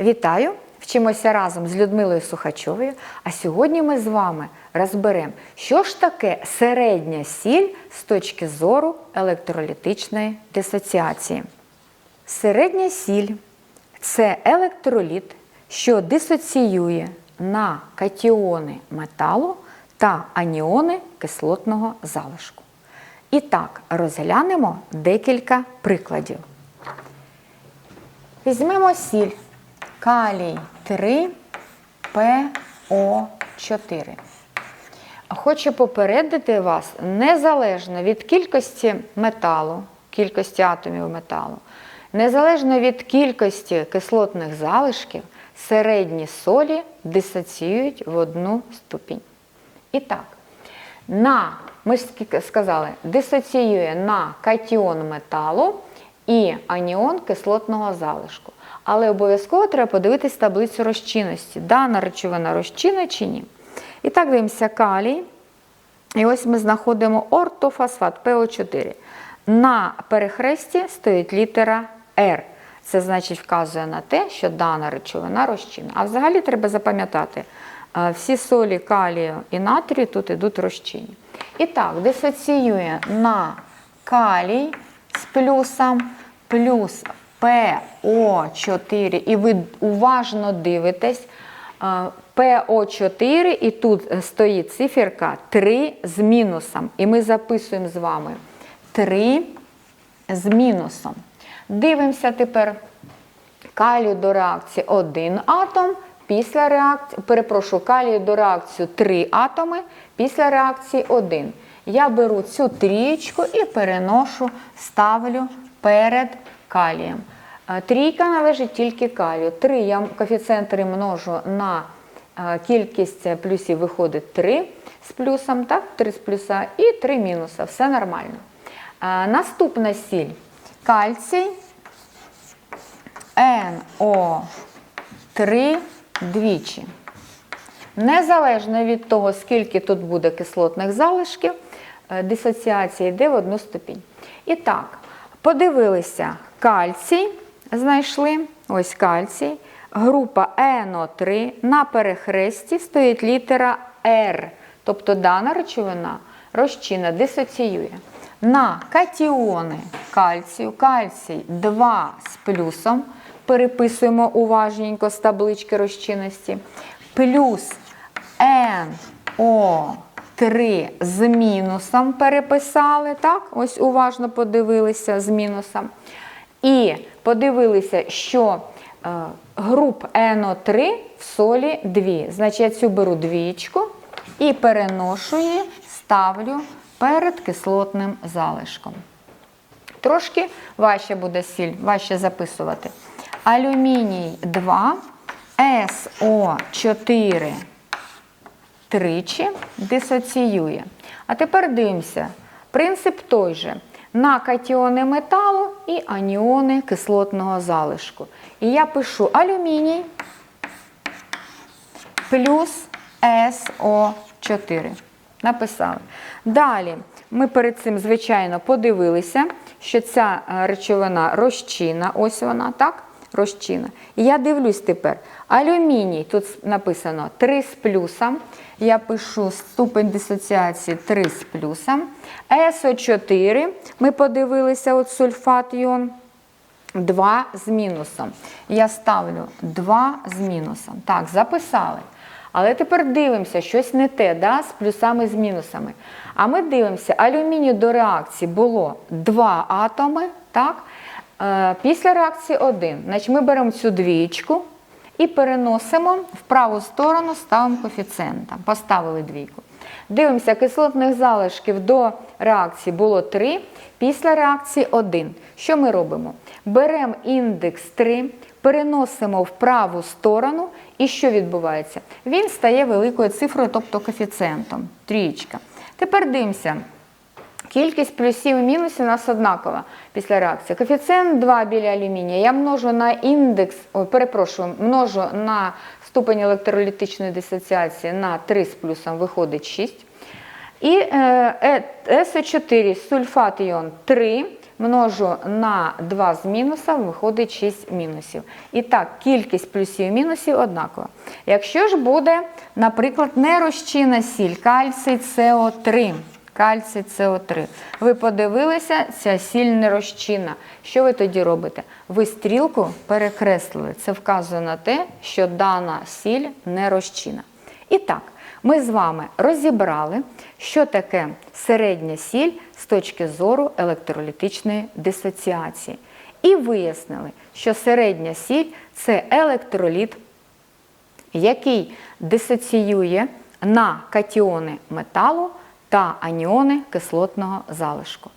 Вітаю! Вчимося разом з Людмилою Сухачовою. А сьогодні ми з вами розберемо, що ж таке середня сіль з точки зору електролітичної дисоціації. Середня сіль це електроліт, що дисоціює на катіони металу та аніони кислотного залишку. І так, розглянемо декілька прикладів. Візьмемо сіль калій 3 ПО4. Хочу попередити вас, незалежно від кількості металу, кількості атомів металу, незалежно від кількості кислотних залишків, середні солі дисоціюють в одну ступінь. І так, на, ми ж сказали, дисоціює на катіон металу і аніон кислотного залишку. Але обов'язково треба подивитись таблицю розчинності. Дана речовина розчинна чи ні. І так дивимося калій. І ось ми знаходимо ортофосфат ПО4. На перехресті стоїть літера R. Це значить вказує на те, що дана речовина розчинна. А взагалі треба запам'ятати, е, всі солі калію і натрію тут йдуть розчинні. І так, дисоціює на калій з плюсом плюс ПО4, і ви уважно дивитесь. ПО4, і тут стоїть циферка 3 з мінусом. І ми записуємо з вами 3 з мінусом. Дивимося тепер калію до реакції 1 атом. Після реакції, перепрошую, калію до реакції 3 атоми, після реакції 1. Я беру цю трієчку і переношу, ставлю перед калієм. Трійка належить тільки калію. 3 я коефіцієнт 3 множу на кількість плюсів виходить 3 з плюсом, так, 3 з плюса і 3 мінуса. Все нормально. Наступна сіль кальцій НО3 двічі. Незалежно від того, скільки тут буде кислотних залишків, дисоціація йде в одну ступінь. І так, подивилися кальцій, знайшли ось кальцій, група НО3 на перехресті стоїть літера Р. Тобто дана речовина розчина дисоціює. На катіони кальцію, кальцій 2 з плюсом, переписуємо уважненько з таблички розчинності, плюс НО3 з мінусом переписали, так? Ось уважно подивилися з мінусом. І подивилися, що е, груп НО3 в солі 2. Значить, я цю беру двічку і переношу її, ставлю перед кислотним залишком. Трошки важче буде сіль, важче записувати. Алюміній 2, СО4 тричі дисоціює. А тепер дивимося. Принцип той же. На катіони металу і аніони кислотного залишку. І я пишу алюміній плюс СО4. Написали. Далі ми перед цим, звичайно, подивилися, що ця речовина розчина, ось вона, так? Розчина. І я дивлюсь тепер. Алюміній, тут написано 3 з плюсом. Я пишу ступень дисоціації 3 з плюсом. СО4, ми подивилися, от сульфат іон, 2 з мінусом. Я ставлю 2 з мінусом. Так, записали. Але тепер дивимося, щось не те, да, з плюсами з мінусами. А ми дивимося, алюмінію до реакції було 2 атоми. так? Е, після реакції 1. Значить, Ми беремо цю двічку і переносимо в праву сторону, ставимо коефіцієнтом. Поставили двійку. Дивимося, кислотних залишків до реакції було 3, після реакції 1. Що ми робимо? Беремо індекс 3, переносимо в праву сторону, і що відбувається? Він стає великою цифрою, тобто коефіцієнтом. Трієчка. Тепер дивимося. Кількість плюсів і мінусів у нас однакова після реакції. Коефіцієнт 2 біля алюмінія я множу на індекс, ой, перепрошую, множу на ступень електролітичної дисоціації на 3 з плюсом виходить 6. І е, СО4 сульфат іон 3 множу на 2 з мінусом, виходить 6 мінусів. І так, кількість плюсів і мінусів однакова. Якщо ж буде, наприклад, нерозчинна сіль, кальцій СО3. Кальцій СО3. Ви подивилися, ця сіль нерозчинна. Що ви тоді робите? Ви стрілку перекреслили. Це вказує на те, що дана сіль нерозчинна. І так, ми з вами розібрали, що таке середня сіль з точки зору електролітичної дисоціації. І вияснили, що середня сіль це електроліт, який дисоціює на катіони металу та аніони кислотного залишку.